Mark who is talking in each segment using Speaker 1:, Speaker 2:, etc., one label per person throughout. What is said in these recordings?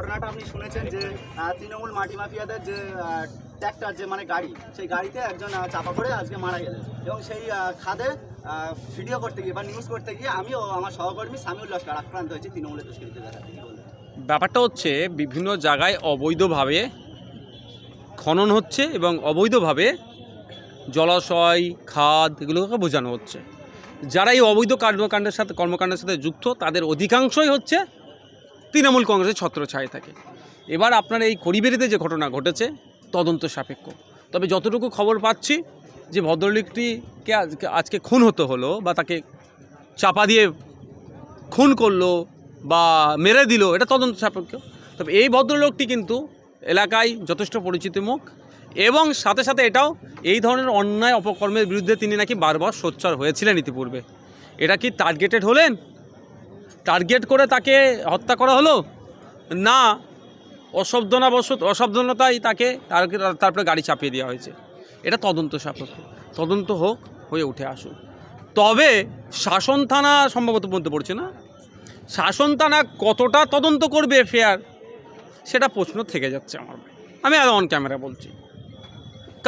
Speaker 1: ঘটনাটা আপনি শুনেছেন যে তৃণমূল মাটি মাফিয়াদের যে ট্র্যাক্টর যে মানে গাড়ি, সেই গাড়িতে একজন চাপা পড়ে আজকে মারা গেলেন এবং সেই খাদে ভিডিও করতে গিয়ে বা নিউজ করতে গিয়ে আমি ও আমার সহকর্মী সামিউল লস্কর আক্রান্ত হয়েছি তৃণমূলের কি বলবেন?
Speaker 2: ব্যাপারটা হচ্ছে, বিভিন্ন জায়গায় অবৈধভাবে খনন হচ্ছে এবং অবৈধভাবে জলাশয়, খাদ এগুলোকে বোঝানো হচ্ছে যারা এই অবৈধ কর্মকাণ্ডের সাথে কর্মকাণ্ডের সাথে যুক্ত, তাদের অধিকাংশই হচ্ছে তৃণমূল কংগ্রেসের ছত্রছায় থাকে। এবার আপনার এই করিবেরিতে যে ঘটনা ঘটেছে, তদন্ত সাপেক্ষ। তবে যতটুকু খবর পাচ্ছি, যে ভদ্রলোকটিকে আজকে আজকে খুন হতে হলো বা তাকে চাপা দিয়ে খুন করল বা মেরে দিল, এটা তদন্ত সাপেক্ষ। তবে এই ভদ্রলোকটি কিন্তু এলাকায় যথেষ্ট পরিচিত মুখ এবং সাথে সাথে এটাও এই ধরনের অন্যায় অপকর্মের বিরুদ্ধে তিনি নাকি বারবার সোচ্চার হয়েছিলেন ইতিপূর্বে। এটা কি টার্গেটেড হলেন? টার্গেট করে তাকে হত্যা করা হলো? না। অসাবধানবশত অসাবধানতায় তাকে তারপরে গাড়ি চাপিয়ে দেওয়া হয়েছে। এটা তদন্ত সাপেক্ষ। তদন্ত হোক, হয়ে উঠে আসুক। তবে শাসন থানা সম্ভবত বলতে পড়ছে না? শাসন থানা কতটা তদন্ত করবে ফেয়ার সেটা প্রশ্ন থেকে যাচ্ছে আমার আমি আর অন ক্যামেরা বলছি।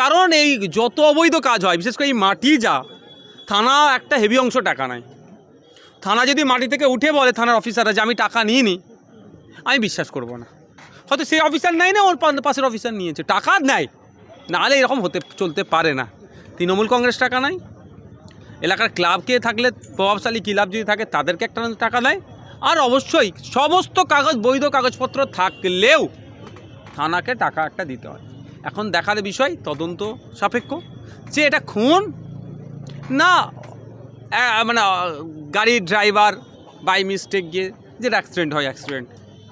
Speaker 2: কারণ এই যত অবৈধ কাজ হয়, বিশেষ করে এই মাটি যা, থানা একটা হেভি অংশ টাকা নেয়। থানা যদি মাটি থেকে উঠে বলে থানার অফিসাররা যে আমি টাকা নিয়ে নিই আমি বিশ্বাস করব না। হয়তো সেই অফিসার নেয় না, ওর পাশের অফিসার নিয়েছে। টাকা নেয়। নাহলে এরকম হতে, চলতে পারে না। তৃণমূল কংগ্রেস টাকা নেয় এলাকার ক্লাবকে থাকলে, প্রভাবশালী ক্লাব যদি থাকে, তাদেরকে একটা টাকা দেয়। আর অবশ্যই সমস্ত কাগজ, বৈধ কাগজপত্র থাকলেও থানাকে টাকা একটা দিতে হয়। এখন দেখার বিষয় তদন্ত সাপেক্ষ। যে এটা খুন, না মানে গাড়ির ড্রাইভার বাই মিস্টেক গিয়ে যেটা অ্যাক্সিডেন্ট হয় অ্যাক্সিডেন্ট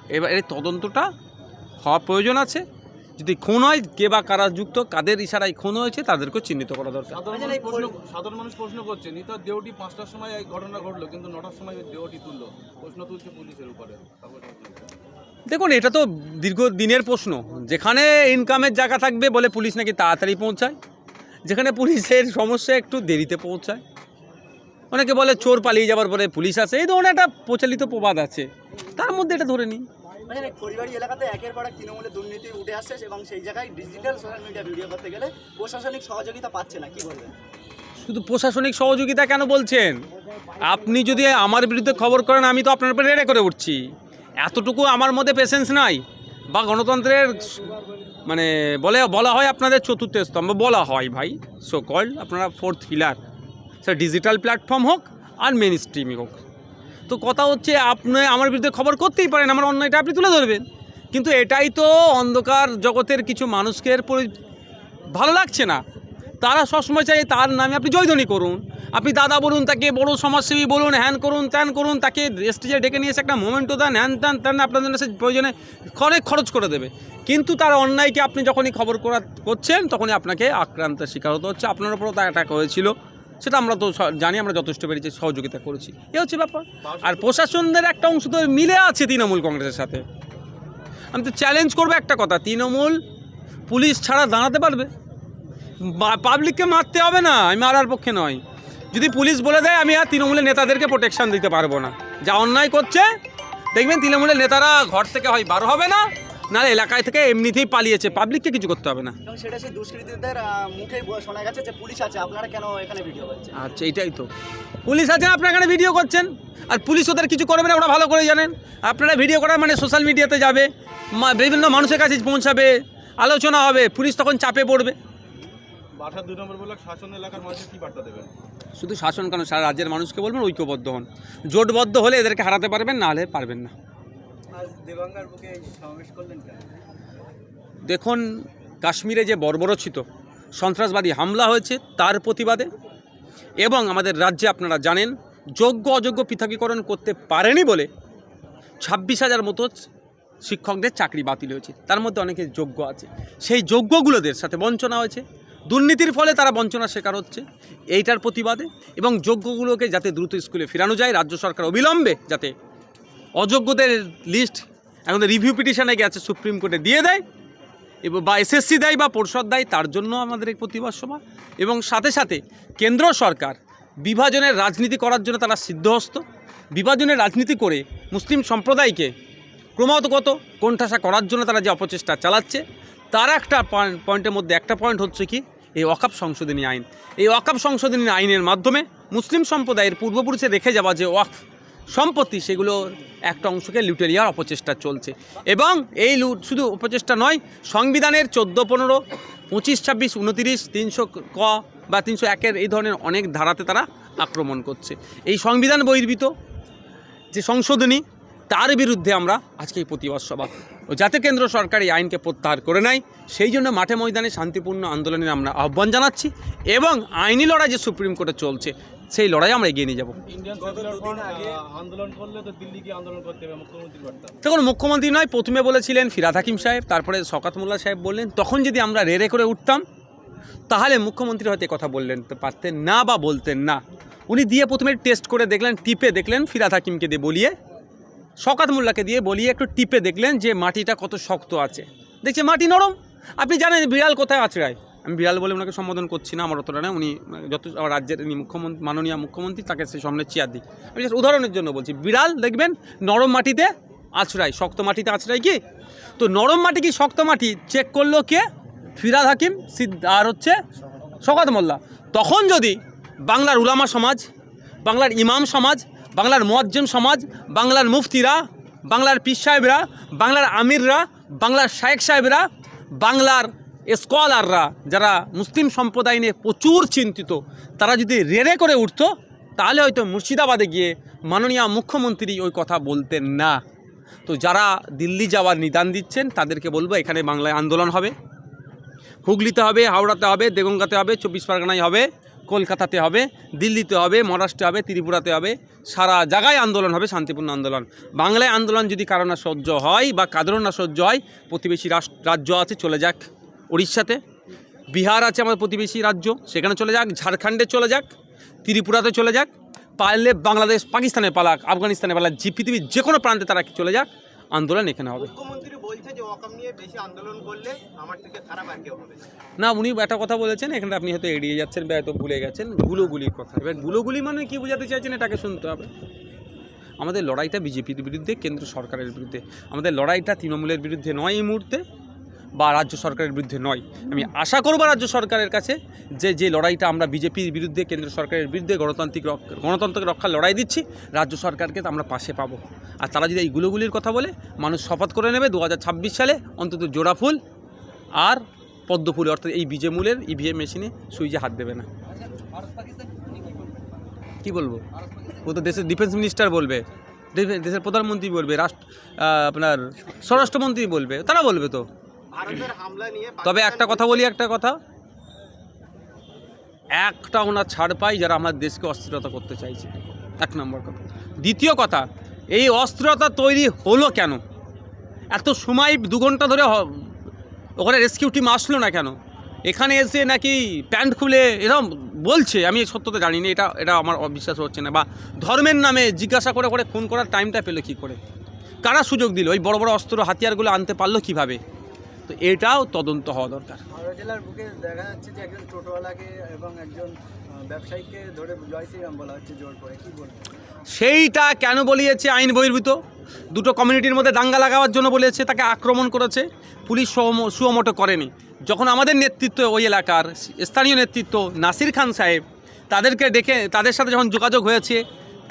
Speaker 2: এবার এই তদন্তটা হওয়া প্রয়োজন আছে। যদি খুন হয় কে বা কারা যুক্ত কাদের ইশারায় খুন হয়েছে তাদেরকেও চিহ্নিত করা দরকার।
Speaker 3: সাধারণ
Speaker 1: আচ্ছা,
Speaker 3: মানুষ প্রশ্ন
Speaker 1: পরি-
Speaker 3: সাধারণ মানুষ প্রশ্ন করছে নিতার দেহটি পাঁচটার সময় এই ঘটনা ঘটলো কিন্তু নটার সময় দেহটি তুললো। প্রশ্ন তুলছে পুলিশের উপরে?
Speaker 2: দেখুন এটা তো দীর্ঘ দিনের প্রশ্ন। যেখানে ইনকামের জায়গা থাকবে বলে পুলিশ নাকি তাড়াতাড়ি পৌঁছায় যেখানে পুলিশের সমস্যা একটু দেরিতে পৌঁছায় অনেকে বলে চোর পালিয়ে যাবার পরে পুলিশ আসে এই ধরনের একটা প্রচলিত প্রবাদ আছে। তার মধ্যে এটা ধরে নিই।
Speaker 1: মানে খড়িবাড়ি এলাকাতে একের পর এক তৃণমূলের দুর্নীতি উঠে আসছে এবং সেই জায়গায় ডিজিটাল সোশ্যাল মিডিয়া ভিডিও করতে গেলে প্রশাসনিক সহযোগিতা পাচ্ছে না কি বলবেন?
Speaker 2: শুধু প্রশাসনিক সহযোগিতা কেন বলছেন? আপনি যদি আমার বিরুদ্ধে খবর করেন আমি তো আপনার উপরে রেড়ে করে উঠছি। এতটুকু আমার মধ্যে পেশেন্স নাই। বা গণতন্ত্রের মানে বলে বলা হয় আপনাদের চতুর্থ স্তম্ভ বলা হয় ভাই। সো কল্ড আপনারা fourth pillar sir digital platform হোক আর মেন স্ট্রিমিং হোক। তো কথা হচ্ছে আপনি আমার বিরুদ্ধে খবর করতেই পারেন, আমার অন্যায়টা আপনি তুলে ধরবেন। কিন্তু এটাই তো অন্ধকার জগতের কিছু মানুষকে ভালো লাগছে না। তারা সবসময় চাই তার নামে আপনি জয়ধ্বনি করুন। আপনি দাদা বলুন, তাকে বড় সমাজসেবী বলুন, হ্যান করুন, ত্যান করুন, তাকে স্টেজে ডেকে নিয়ে এসে একটা মোমেন্টও দেন, হ্যান ত্যান ত্যান আপনার জন্য সে প্রয়োজনে অনেক খরচ করে দেবে। কিন্তু তার অন্যায়কে আপনি যখনই খবর করা করছেন, তখনই আপনাকে আক্রান্তের শিকার হতে হচ্ছে। আপনার উপরও তা অ্যাটাক হয়েছিল। সেটা আমরা তো জানি, আমরা যথেষ্ট পেরেছি, সহযোগিতা করেছি। এ হচ্ছে ব্যাপার। আর প্রশাসনদের একটা অংশ তো মিলে আছে তৃণমূল কংগ্রেসের সাথে। আমি তো চ্যালেঞ্জ করব একটা কথা, তৃণমূল পুলিশ ছাড়া দাঁড়াতে পারবে? পাবলিককে মারতে হবে না, আমি মারার পক্ষে নয়। যদি পুলিশ বলে দেয়, আমি আর তৃণমূলের নেতাদেরকে প্রোটেকশান দিতে পারব না। যা অন্যায় করছে, দেখবেন তৃণমূলের নেতারা ঘর থেকে হয়, বারো হবে না। নাহলে এলাকায় থেকে এমনিতেই পালিয়েছে। পাবলিককে কিছু করতে হবে না।
Speaker 1: সেটা সেই দুষ্কৃতীদের ব- শোনা গেছে যে পুলিশ আছে। আপনারা কেন এখানে ভিডিও করছেন?
Speaker 2: আচ্ছা এটাই তো। পুলিশ আছে আপনার এখানে ভিডিও করছেন? আর পুলিশ ওদের কিছু করবে না ওরা ভালো করে জানেন। আপনারা ভিডিও করা মানে সোশ্যাল মিডিয়াতে যাবে। মা- বিভিন্ন মানুষের কাছে পৌঁছাবে আলোচনা হবে পুলিশ তখন চাপে পড়বে।
Speaker 3: বাসার দুই নম্বর ব্লক শাসন এলাকার মানুষের কি বার্তা দেবেন?
Speaker 2: শুধু শাসন কেন সারা রাজ্যের মানুষকে বলবেন ঐক্যবদ্ধ হন। জোটবদ্ধ হলে এদেরকে হারাতে পারবেন না হলে পারবেন না। দেখুন, কাশ্মীরে যে বর্বরচিত সন্ত্রাসবাদী হামলা হয়েছে, তার প্রতিবাদে এবং আমাদের রাজ্যে আপনারা জানেন, যোগ্য অযোগ্য পৃথকীকরণ করতে পারেনি বলে ছাব্বিশ হাজার মতো শিক্ষকদের চাকরি বাতিল হয়েছে। তার মধ্যে অনেকে যোগ্য আছে। সেই যোগ্যগুলোদের সাথে বঞ্চনা হয়েছে। দুর্নীতির ফলে তারা বঞ্চনার শিকার হচ্ছে। এইটার প্রতিবাদে এবং যোগ্যগুলোকে যাতে দ্রুত স্কুলে ফেরানো যায়, রাজ্য সরকার অবিলম্বে যাতে অযোগ্যদের লিস্ট এখন রিভিউ পিটিশনে গেছে সুপ্রিম কোর্টে দিয়ে দেয়, এবং, বা এসএসসি দেয় বা পরিষদ দেয়, তার জন্য আমাদের এই প্রতিবাদ সভা। এবং সাথে সাথে কেন্দ্র সরকার বিভাজনের রাজনীতি করার জন্য তারা সিদ্ধহস্ত। বিভাজনের রাজনীতি করে মুসলিম সম্প্রদায়কে ক্রমাগত কোণঠাসা করার জন্য তারা যে অপচেষ্টা চালাচ্ছে, তার একটা পয়েন্ট পয়েন্টের মধ্যে একটা পয়েন্ট হচ্ছে কি, এই অকাপ সংশোধনী আইন। এই অকাপ সংশোধনী আইনের মাধ্যমে মুসলিম সম্প্রদায়ের পূর্বপুরুষে রেখে যাওয়া যে ওয়াকফ সম্পত্তি, সেগুলো একটা অংশকে লুটে নেওয়ার অপচেষ্টা চলছে। এবং এই লুট শুধু অপচেষ্টা নয়, সংবিধানের চোদ্দ, পনেরো, পঁচিশ, ছাব্বিশ, উনতিরিশ, তিনশো ক বা তিনশো একের এই ধরনের অনেক ধারাতে তারা আক্রমণ করছে। এই সংবিধান বহির্ভূত, যে সংশোধনী, তার বিরুদ্ধে আমরা আজকে এই প্রতিবাদ সভা যাতে কেন্দ্র সরকার এই আইনকে প্রত্যাহার করে নেয়, সেই জন্য মাঠে ময়দানে শান্তিপূর্ণ আন্দোলনের আমরা আহ্বান জানাচ্ছি, এবং আইনি লড়াই যে সুপ্রিম কোর্টে চলছে সেই লড়াই আমরা এগিয়ে নিয়ে যাব।
Speaker 3: ইন্ডিয়ান সেকুলার ফ্রন্ট আন্দোলন করলে তো দিল্লি গিয়ে আন্দোলন করতে হবে মুখ্যমন্ত্রীর বার্তা।
Speaker 2: তখন মুখ্যমন্ত্রী নয় প্রথমে বলেছিলেন ফিরাদ হাকিম সাহেব তারপরে শকাত মোল্লা সাহেব বললেন তখন যদি আমরা রেড়ে করে উঠতাম তাহলে মুখ্যমন্ত্রী হয়তো কথা বললেন তো পারতেন না বা বলতেন না। উনি দিয়ে প্রথমে টেস্ট করে দেখলেন টিপে দেখলেন ফিরাদ হাকিমকে দিয়ে বলিয়ে শকাত মোল্লাকে দিয়ে বলিয়ে একটু টিপে দেখলেন যে মাটিটা কত শক্ত আছে। দেখছে মাটি নরম। আপনি জানেন বিড়াল কোথায় আছড়ায়? আমি বিড়াল বলে ওনাকে সম্বোধন করছি না আমার অতটা না, উনি যত রাজ্যের ইনি মুখ্যমন্ত্রী, মাননীয় মুখ্যমন্ত্রী, তাকে সেই সামনে চেয়ার দিই। আমি জাস্ট উদাহরণের জন্য বলছি, বিড়াল দেখবেন নরম মাটিতে আছড়ায়, শক্ত মাটিতে আছড়ায় কি? তো নরম মাটি কি শক্ত মাটি? চেক করল কে? ফিরাদ হাকিম আর হচ্ছে শকাত মোল্লা। তখন যদি বাংলার উলামা সমাজ, বাংলার ইমাম সমাজ, বাংলার মুয়াজ্জিম সমাজ, বাংলার মুফতিরা, বাংলার পীর সাহেবরা, বাংলার আমিররা, বাংলার শায়েক সাহেবরা, বাংলার স্কলাররা, যারা মুসলিম সম্প্রদায় নিয়ে প্রচুর চিন্তিত, তারা যদি রেড়ে করে উঠতো, তাহলে হয়তো মুর্শিদাবাদে গিয়ে মাননীয় মুখ্যমন্ত্রী ওই কথা বলতেন না। তো যারা দিল্লি যাওয়ার নিদান দিচ্ছেন, তাদেরকে বলব এখানে বাংলায় আন্দোলন হবে। হুগলিতে হবে, হাওড়াতে হবে, দেগঙ্গাতে হবে, চব্বিশ পরগনায় হবে, কলকাতাতে হবে, দিল্লিতে হবে, মহারাষ্ট্রে হবে, ত্রিপুরাতে হবে, সারা জায়গায় আন্দোলন হবে, শান্তিপূর্ণ আন্দোলন। বাংলায় আন্দোলন যদি কারও না সহ্য হয় বা কাদের না সহ্য হয়, প্রতিবেশী রাজ্য আছে, চলে যাক। উড়িষ্যাতে বিহার আছে আমাদের প্রতিবেশী রাজ্য। সেখানে চলে যাক ঝাড়খণ্ডে চলে যাক ত্রিপুরাতে চলে যাক পারলে বাংলাদেশ পাকিস্তানে পালাক আফগানিস্তানে পালাক যে পৃথিবীর যে কোনো প্রান্তে তারা চলে যাক আন্দোলন এখানে হবে।
Speaker 4: না
Speaker 2: উনি একটা কথা বলেছেন এখানে আপনি হয়তো এড়িয়ে যাচ্ছেন বা হয়তো ভুলে গেছেন গুলোগুলির কথা। এবার গুলোগুলি মানে কি বোঝাতে চাইছেন এটাকে শুনতে হবে। আমাদের লড়াইটা বিজেপির বিরুদ্ধে কেন্দ্র সরকারের বিরুদ্ধে। আমাদের লড়াইটা তৃণমূলের বিরুদ্ধে নয় এই মুহূর্তে। বা রাজ্য সরকারের বিরুদ্ধে নয়। আমি আশা করব রাজ্য সরকারের কাছে যে যে লড়াইটা আমরা বিজেপির বিরুদ্ধে, কেন্দ্র সরকারের বিরুদ্ধে গণতান্ত্রিক রক- গণতন্ত্রকে রক্ষার লড়াই দিচ্ছি, রাজ্য সরকারকে আমরা পাশে পাবো। আর তারা যদি এই গুলোগুলির কথা বলে, মানুষ শপথ করে নেবে দু হাজার ছাব্বিশ সালে অন্তত জোড়া ফুল আর পদ্ম ফুল, অর্থাৎ এই বিজে মূলের ইভিএম মেশিনে সুইচে হাত দেবে না। কি বলব? ও তো দেশের ডিফেন্স মিনিস্টার বলবে দেশের প্রধানমন্ত্রী বলবে, রাষ্ট্র আপনার স্বরাষ্ট্রমন্ত্রী বলবে, তারা বলবে তো। তবে একটা কথা বলি একটা কথা। একটা ওনার ছাড় পাই যারা আমার দেশকে অস্থিরতা করতে চাইছে। এক নম্বর কথা। দ্বিতীয় কথা এই অস্থিরতা তৈরি হলো কেন? এত সময় দু ঘণ্টা ধরে ওখানে রেস্কিউ টিম আসলো না কেন? এখানে এসে নাকি প্যান্ট খুলে এরকম বলছে আমি সত্যতা জানি না এটা এটা আমার অবিশ্বাস হচ্ছে না। বা ধর্মের নামে জিজ্ঞাসা করে করে খুন করার টাইমটা পেল কী করে? কারা সুযোগ দিল? ওই বড় বড় অস্ত্র হাতিয়ারগুলো আনতে পারল কীভাবে? তো এটাও তদন্ত হওয়া দরকার।
Speaker 1: হাওড়া জেলার বুকে দেখা যাচ্ছে যে একজন টোটোওয়ালাকে এবং একজন ব্যবসায়ীকে ধরে জয় শ্রীরাম বলা হচ্ছে জোর করে। কি বলব
Speaker 2: সেইটা কেন বলিয়েছে আইন বহির্ভূত? দুটো কমিউনিটির মধ্যে দাঙ্গা লাগাবার জন্য বলেছে তাকে আক্রমণ করেছে। পুলিশ সুমোটো করেনি। যখন আমাদের নেতৃত্ব ওই এলাকার স্থানীয় নেতৃত্ব নাসির খান সাহেব তাদেরকে ডেকে তাদের সাথে যখন যোগাযোগ হয়েছে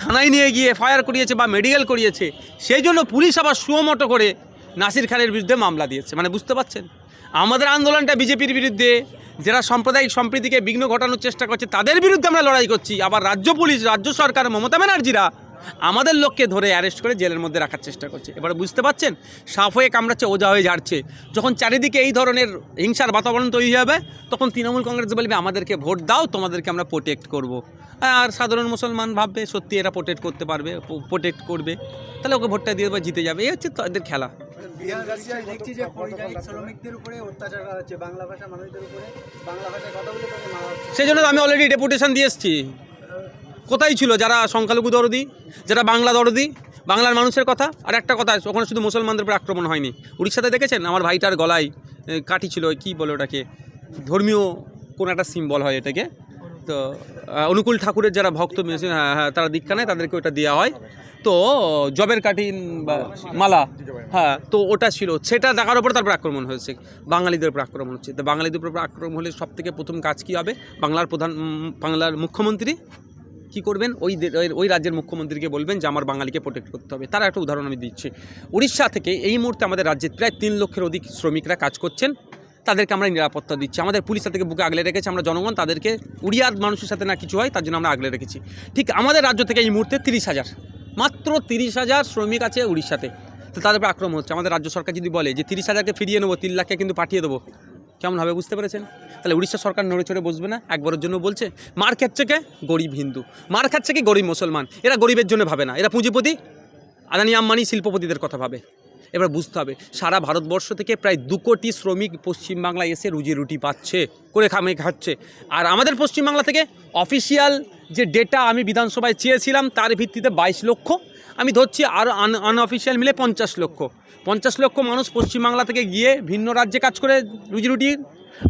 Speaker 2: থানায় নিয়ে গিয়ে ফায়ার করিয়েছে বা মেডিকেল করিয়েছে সেই জন্য পুলিশ আবার সুমোটো করে নাসির খানের বিরুদ্ধে মামলা দিয়েছে। মানে বুঝতে পারছেন? আমাদের আন্দোলনটা বিজেপির বিরুদ্ধে, যারা সাম্প্রদায়িক সম্প্রীতিকে বিঘ্ন ঘটানোর চেষ্টা করছে, তাদের বিরুদ্ধে আমরা লড়াই করছি। আবার রাজ্য পুলিশ, রাজ্য সরকার, মমতা ব্যানার্জিরা আমাদের লোককে ধরে অ্যারেস্ট করে জেলের মধ্যে রাখার চেষ্টা করছে। এবার বুঝতে পাচ্ছেন সাফ হয়ে কামড়াচ্ছে ওজা হয়ে ঝাড়ছে। যখন চারিদিকে এই ধরনের হিংসার বাতাবরণ তৈরি হবে তখন তৃণমূল কংগ্রেস বলবে আমাদেরকে ভোট দাও তোমাদেরকে আমরা প্রোটেক্ট করব। আর সাধারণ মুসলমান ভাববে সত্যি এরা প্রোটেক্ট করতে পারবে প্রোটেক্ট করবে। তাহলে ওকে ভোটটা দিয়ে দেবে জিতে যাবে। এই হচ্ছে তাদের খেলা।
Speaker 1: দেখছি যে শ্রমিকদের উপরে অত্যাচার হচ্ছে। বাংলা ভাষা মানুষদের উপরে বাংলা ভাষায় কথা বলে তাদের মারা হচ্ছে।
Speaker 2: সেই জন্য আমি অলরেডি ডেপুটেশন দিয়ে এসেছি। কোথায় ছিল? যারা সংখ্যালঘু দরদি, যারা বাংলা দরদি, বাংলার মানুষের কথা? আর একটা কথা, ওখানে শুধু মুসলমানদের উপর আক্রমণ হয়নি। উড়িষ্যাতে দেখেছেন? আমার ভাইটার গলায় কাঠি ছিল, কী বলে ওটাকে? ধর্মীয় কোন একটা সিম্বল হয় এটাকে। তো অনুকূল ঠাকুরের যারা ভক্ত হ্যাঁ হ্যাঁ তারা দীক্ষা নেয়, তাদেরকে ওটা দেওয়া হয়। তো, জবের কাঠিন বা মালা হ্যাঁ তো ওটা ছিল। সেটা দেখার উপর তারপর আক্রমণ হয়েছে। বাঙালিদের উপর আক্রমণ হচ্ছে। তো বাঙালিদের উপর আক্রমণ হলে সব থেকে প্রথম কাজ কী হবে? বাংলার প্রধান বাংলার মুখ্যমন্ত্রী কি করবেন? ওই ওই- রাজ্যের মুখ্যমন্ত্রীকে বলবেন যে আমার বাঙালিকে প্রোটেক্ট করতে হবে। তার একটা উদাহরণ আমি দিচ্ছি। উড়িষ্যা থেকে এই মুহূর্তে আমাদের রাজ্যে প্রায় তিন লক্ষের অধিক শ্রমিকরা কাজ করছেন। তাদেরকে আমরা নিরাপত্তা দিচ্ছি। আমাদের পুলিশ তাদেরকে বুকে আগলে রেখেছে। আমরা জনগণ তাদেরকে উড়িয়ার মানুষের সাথে না কিছু হয়, তার জন্য আমরা আগলে রেখেছি। ঠিক আমাদের রাজ্য থেকে এই মুহূর্তে তিরিশ হাজার। মাত্র তিরিশ হাজার শ্রমিক আছে উড়িষ্যাতে। তো তাদের আক্রমণ হচ্ছে। আমাদের রাজ্য সরকার যদি বলে যে তিরিশ হাজারকে ফিরিয়ে নেব, তিন লাখকে কিন্তু পাঠিয়ে দেবো। কেমন হবে বুঝতে পেরেছেন? তাহলে উড়িষ্যা সরকার নড়ে চড়ে বসবে না? একবারের জন্য বলছে, মার খাচ্ছে কে? গরিব হিন্দু। মার খাচ্ছে কি? গরিব মুসলমান। এরা গরিবের জন্য ভাবে না। এরা পুঁজিপতি। আদানি আম্বানি শিল্পপতিদের কথা ভাবে। এবার বুঝতে হবে, সারা ভারতবর্ষ থেকে প্রায় দু কোটি শ্রমিক পশ্চিমবাংলায় এসে রুজি রুটি পাচ্ছে, করে খামে খাচ্ছে। আর আমাদের পশ্চিমবাংলা থেকে অফিসিয়াল যে ডেটা আমি বিধানসভায় চেয়েছিলাম, তার ভিত্তিতে বাইশ লক্ষ আমি ধরছি আর আনঅফিসিয়াল মিলে পঞ্চাশ লক্ষ। পঞ্চাশ লক্ষ মানুষ পশ্চিমবাংলা থেকে গিয়ে ভিন্ন রাজ্যে কাজ করে রুজি রুটি,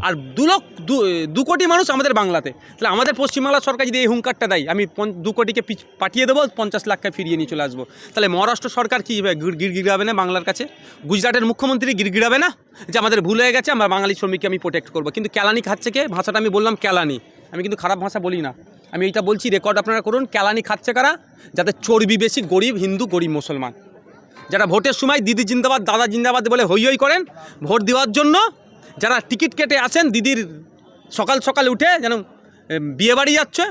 Speaker 2: আর দু লক্ষ, দু- কোটি মানুষ আমাদের বাংলাতে। তাহলে আমাদের পশ্চিমবাংলা সরকার যদি এই হুঙ্কারটা দেয়, আমি দু কোটিকে পাঠিয়ে দেবো, পঞ্চাশ লাখকে ফিরিয়ে নিয়ে চলে আসব। তাহলে মহারাষ্ট্র সরকার কী গির গিরাবে না বাংলার কাছে? গুজরাটের মুখ্যমন্ত্রী গির, গিরাবে না? যে আমাদের ভুল হয়ে গেছে, আমরা বাঙালি শ্রমিককে আমি প্রোটেক্ট করব। কিন্তু ক্যালানি খাচ্ছে কে? ভাষাটা আমি বললাম ক্যালানি আমি কিন্তু খারাপ ভাষা বলি না। আমি এইটা বলছি রেকর্ড আপনারা করুন ক্যালানি খাচ্ছে কারা? যাতে চর্বি বেশি, গরিব, হিন্দু, গরিব, মুসলমান। যারা ভোটের সময় দিদি জিন্দাবাদ, দাদা জিন্দাবাদ বলে হই হই করেন, ভোট দেওয়ার জন্য যারা টিকিট কেটে আসেন দিদির সকাল সকাল উঠে যেন বিয়ে বাড়ি যাচ্ছে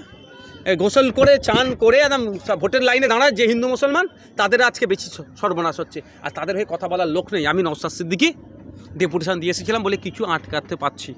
Speaker 2: গোসল করে, চান করে, একদম ভোটের লাইনে দাঁড়ায় যে হিন্দু, মুসলমান, তাদের আজকে বেশি সর্বনাশ হচ্ছে। আর তাদের হয়ে কথা বলার লোক নেই। আমি নওসাদ সিদ্দিকি, ডেপুটেশন দিয়ে এসেছিলাম বলে কিছু আটকাতে পাচ্ছি